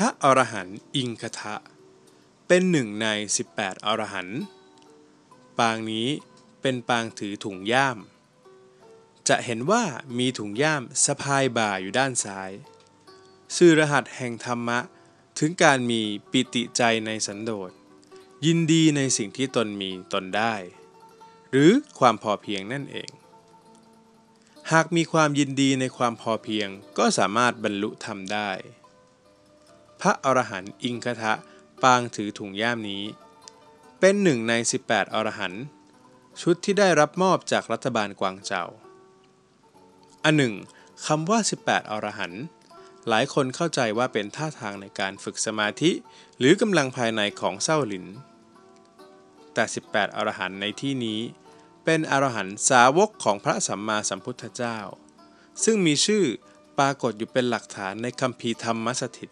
พระอรหันต์อิงคทะ เป็นหนึ่งใน 18 อรหันต์ปางนี้เป็นปางถือถุงย่าม จะเห็นว่ามีถุงย่ามสะพายบ่าอยู่ด้านซ้าย สื่อรหัสแห่งธรรมะ ถึงการมีปิติใจในสันโดษ ยินดีในสิ่งที่ตนมีตนได้ หรือความพอเพียงนั่นเอง หากมีความยินดีในความพอเพียงก็สามารถบรรลุธรรมได้ พระอรหันต์อิงคทะปางถือถุงย่ามนี้ เป็นหนึ่งใน 18 อรหันต์ชุดที่ได้รับมอบจากรัฐบาลกวางเจาอันหนึ่งคำว่า 18 อรหันต์หลายคนเข้าใจว่าเป็นท่าทางในการฝึกสมาธิ หรือกำลังภายในของเศร้าหลิน แต่ 18 อรหันต์ในที่นี้ เป็นอรหันต์สาวกของพระสัมมาสัมพุทธเจ้า ซึ่งมีชื่อปรากฏอยู่เป็นหลักฐานในคัมภีธรรมสถิต